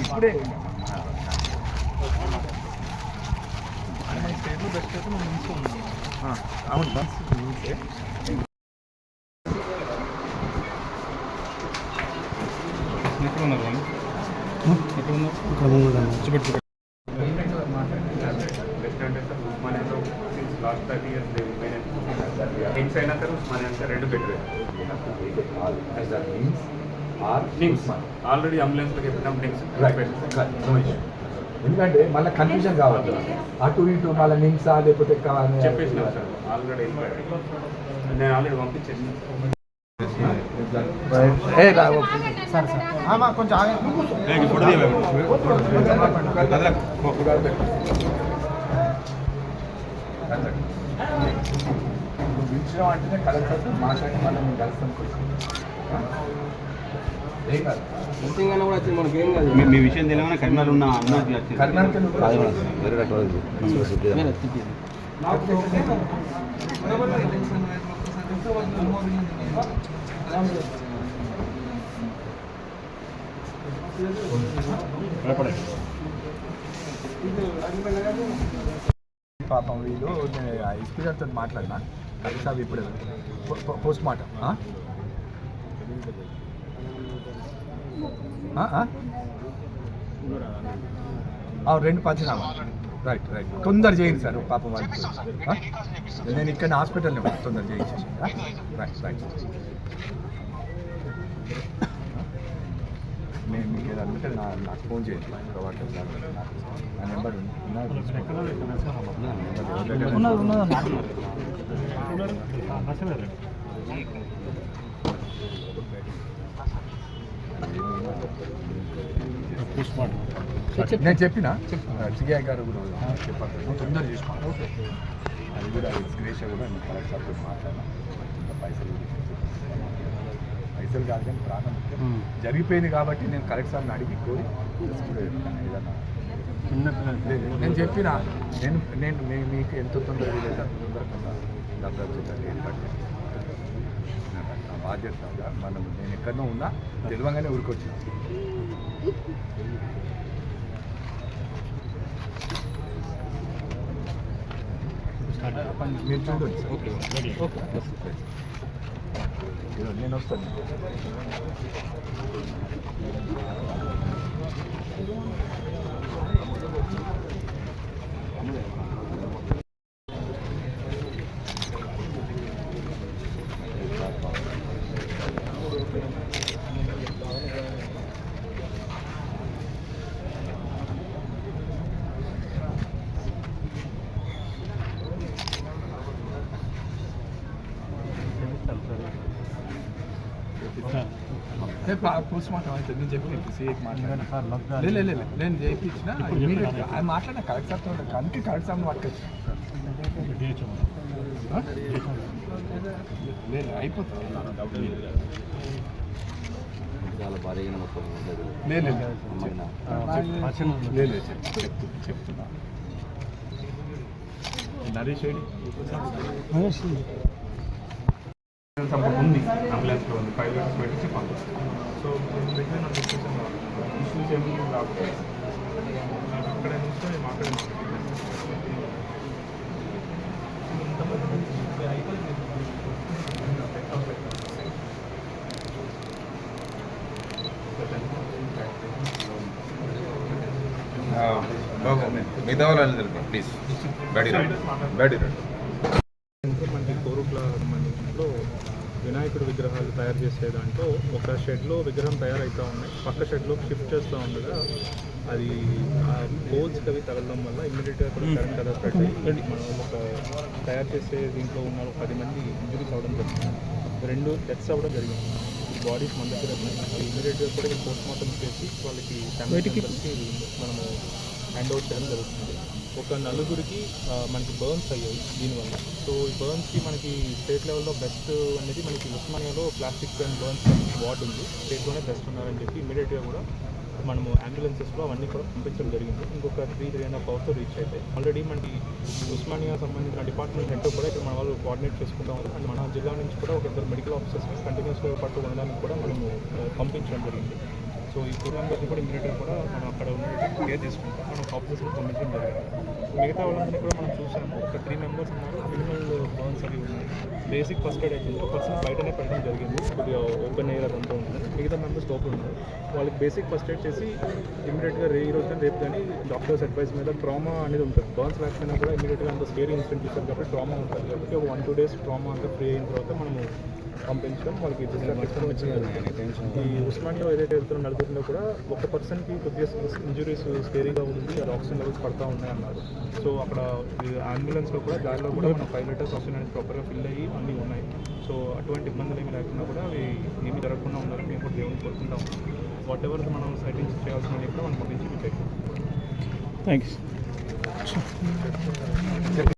ఇప్పుడే అవును ఎక్కడ ఉన్నారు వాళ్ళు ఎక్కడ ఉన్నారు చూపెట్టు లాస్ట్ థర్టీ ఇయర్స్ హింగ్స్ అయినా సరే ఉస్మానియా అయినా సరే రెండు బెటర్ లింక్స్ ఆల్రెడీ అంబులెన్స్లోకి ఎత్తినాం లింక్స్ ఎందుకంటే మళ్ళీ కన్ఫ్యూజన్ కావద్దు. అటు ఇటు మళ్ళీ నిమ్సా లేకపోతే పిలిచిన అంటేనే కలెక్టర్ మాట్లాడి మేము కలుస్తాం. మీ మీ విషయం తెలియగానే కరీంనగర్ ఉన్న అన్న వేరే రకాలు పాపం వీళ్ళు నేను ఎస్పీ గారితో మాట్లాడినా సాబ్ ఇప్పుడే. పోస్ట్ మార్టం రెండు పంచనామా. రైట్ రైట్ తొందర చేయండి సార్ పాపం వాళ్ళకి ఆ? నేను ఇక్కడ హాస్పిటల్లో. తొందర చేయించేసి రైట్ రైట్ నేను మీకు ఏదో అడిగితే నా నాకు ఫోన్ చేయండి. నా నెంబర్ ఉంది. నేను చెప్పిన? సిఐ గారు కూడా చెప్పారు నువ్వు తొందర చేసుకోండి ఓకే. అది కూడా ఎక్స్గ్రేషియా కూడా నేను కలెక్ట్ సార్తో మాట్లాడినా. పైసలు. పైసలు కాదు కానీ ప్రాణం. జరిగిపోయింది కాబట్టి నేను కలెక్ట్ సార్ని అడిగి కోరి ఏదన్నా నేను చెప్పిన. నేను నేను మీకు ఎంత తొందర వీలైతే అంత తొందర కొంత డబ్బు వచ్చేటట్టు ఏర్పాటు చేస్తాను. నా బాధ్యత మనం నేను ఎక్కడో ఉన్నా తెలియంగానే ఊరికొచ్చాను. మీరు చూడండి ఓకే ఓకే. నేను వస్తాను. పోస్ట్ మార్టం అయితే నేను చెప్పిన సీఏకి మాట్లాడాను లేదు లేదు నేను చేయించిన ఇమీడియట్గా ఆయన మాట్లాడిన కరెక్ట్ సార్తో కరెక్ట్ సార్ని పట్టుకొచ్చి లేదు అయిపోతుంది చాలా భారీగా మొత్తం లేదు లేదు చెప్తున్నా నరేష్ సంపద ఉంది. అంబులెన్స్లో ఉంది. ఫైవ్ ల్యాక్స్ పెట్టేసి పంపిస్తాం. సో దగ్గర నాకు ఇష్యూస్ ఏమి రాకపోతే నాకు అక్కడ నుంచి మేము అక్కడ మిగతా వాళ్ళు ప్లీజ్ బయటికి రండి. బయటికి రండి. కోరుట్ల సంబంధించినప్పుడు వినాయకుడి విగ్రహాలు తయారు చేసే దాంట్లో ఒక షెడ్లో విగ్రహం తయారవుతూ ఉన్నాయి. పక్క షెడ్లోకి షిఫ్ట్ చేస్తూ ఉండగా అది ఆ పోల్స్ అవి తగలడం వల్ల ఇమీడియట్గా కూడా కరెంట్ అలా స్ప్రెడ్ అయ్యి మనం ఒక తయారు చేసే దీంట్లో ఉన్న ఒక పది మంది ఇంజరీస్ అవ్వడం జరిగింది. రెండు డెత్స్ అవ్వడం జరిగింది. బాడీస్ మన దగ్గర ఉన్నాయి. అవి ఇమీడియట్గా కూడా పోస్ట్ మార్టం చేసి వాళ్ళకి కి మనము హ్యాండ్ ఓవర్ చేయడం జరుగుతుంది. ఒక నలుగురికి మనకి బర్న్స్ అయ్యాయి దీనివల్ల. సో ఈ బర్న్స్కి మనకి స్టేట్ లెవెల్లో బెస్ట్ అనేది మనకి ఉస్మానియాలో ప్లాస్టిక్ అండ్ బర్న్స్ వార్డ్ ఉంది. స్టేట్లోనే బెస్ట్ ఉన్నారని చెప్పి ఇమీడియట్గా కూడా మనము అంబులెన్సెస్లో అవన్నీ కూడా పంపించడం జరిగింది. ఇంకొక త్రీ త్రీ అండ్ హాఫ్ అవర్స్తో రీచ్ అయితే ఆల్రెడీ మనకి ఉస్మానియా సంబంధించిన డిపార్ట్మెంట్ హెడ్ కూడా ఇక్కడ మన వాళ్ళు కోఆర్డినేట్ చేసుకుంటాం అండ్ మన జిల్లా నుంచి కూడా ఒక ఇద్దరు మెడికల్ ఆఫీసర్స్ని కంటిన్యూస్గా పట్టు ఉండడానికి కూడా మనము పంపించడం జరిగింది. సో ఈ ఫోర్ కూడా ఇమీడియట్గా కూడా మనం అక్కడ ఉన్న కేర్ చేసుకుంటాం. మనం ఆఫీసర్స్ని పంపించడం జరిగింది మిగతా వాళ్ళందరినీ కూడా మనం చూసాము. ఒక త్రీ మెంబర్స్ ఉన్నారు. మినిమల్ బర్న్స్ అవి ఉన్నాయి బేసిక్ ఫస్ట్ ఎయిడ్ అయితే పర్సన్ బయటనే పెట్టడం జరిగింది. కొద్దిగా ఓపెన్ ఎయిర్ అదంతా ఉంటుంది మిగతా మెంబర్స్ లోపల ఉన్నారు. వాళ్ళకి బేసిక్ ఫస్ట్ ఎయిడ్ చేసి ఇమీడియట్గా రే ఈ రోజు కానీ రేపు కానీ డాక్టర్స్ అడ్వైస్ మీద ట్రామా అనేది ఉంటుంది. బర్న్స్ లేకపోయినా కూడా ఇమీడియట్గా అంత స్కేరీ ఇన్సిడెంట్ చూసారు కాబట్టి ట్రామా ఉంటుంది. కాబట్టి ఒక వన్ టూ డేస్ ట్రామా అంతా ఫ్రీ అయిన తర్వాత మనము పంపించడం వాళ్ళకి ఈ ఉస్మానియా ఏదైతే వెళ్తున్న నలుగురిలో కూడా ఒక పర్సన్కి కొద్దిగా ఇంజురీస్ స్కేరీగా ఉంది అది ఆక్సిజన్ లెవెల్స్ పడతా ఉన్నాయి అన్నారు. సో అక్కడ అంబులెన్స్లో కూడా దారిలో కూడా మనం ఫైవ్ లీటర్స్ ఆక్సిజన్ అనేది ప్రాపర్గా ఫిల్ అయ్యి అన్నీ ఉన్నాయి. సో అటువంటి ఇబ్బందులు ఏమి లేకుండా కూడా అవి ఏమీ జరగకుండా ఉండాలని మేము కూడా దేవుని కోరుకుంటాం వాట్ ఎవర్ మనం సెటిల్స్ చేయాల్సిన కూడా మనం పంపించి థ్యాంక్ యూ